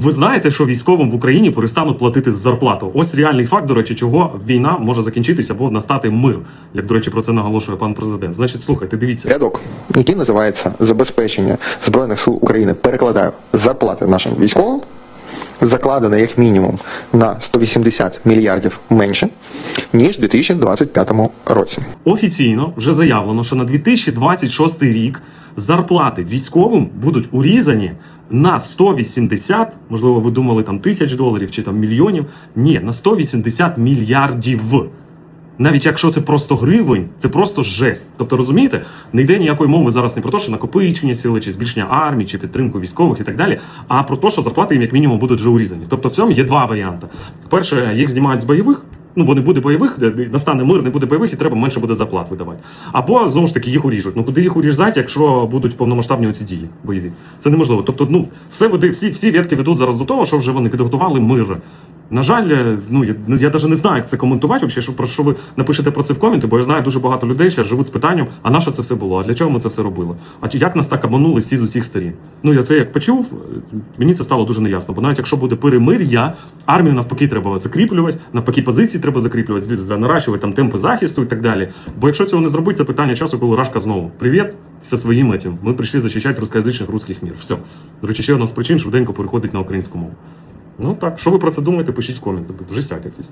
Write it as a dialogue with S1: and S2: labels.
S1: Ви знаєте, що військовим в Україні перестануть платити зарплату. Ось реальний факт, до речі, чого війна може закінчитися або настати мир. Як до речі, про це наголошує пан президент. Значить, слухайте, дивіться.
S2: рядок, який називається забезпечення збройних сил України. Перекладаю зарплати нашим військовим. Закладено як мінімум на 180 мільярдів менше ніж у 2025 році.
S1: Офіційно вже заявлено, що на 2026 рік зарплати військовим будуть урізані на 180, можливо, ви думали там тисяч доларів чи там мільйонів. Ні, на 180 мільярдів. Навіть якщо це просто гривень, це просто жесть. Тобто, розумієте, не йде ніякої мови зараз не про те, що накопичення сили, чи збільшення армії, чи підтримку військових і так далі, а про те, що зарплати їм як мінімум будуть вже урізані. Тобто в цьому є два варіанти. Перше, їх знімають з бойових. Ну, бо не буде бойових, де- де настане мир, не буде бойових, і треба менше буде зарплат видавати. Або знову ж таки їх уріжуть. Ну куди їх урізати, якщо будуть повномасштабні оці дії бойові? Це неможливо. Тобто, ну все веде, всі, всі ветки ведуть зараз до того, що вже вони підготували мир. На жаль, е, ну я, я навіть не знаю, як це коментувати, взагалі, що про що ви напишете про це в коменти, бо я знаю дуже багато людей ще живуть з питанням, а на що це все було? А для чого ми це все робили? А як нас так обманули всі з усіх сторін? Ну я це як почув, е, мені це стало дуже неясно. Бо навіть якщо буде перемир'я, армію навпаки треба закріплювати, навпаки, позиції треба закріплювати, наращувати там темпи захисту і так далі. Бо якщо цього не зробити, це питання часу, коли Рашка знову привіт. Зі своїм этим. Ми прийшли захищати рускоязичних русських мір. Все. До речі, ще одна з причин швиденько переходить на українську мову. Ну так, що ви про це думаєте, пишіть в коменти. Жестяк якийсь.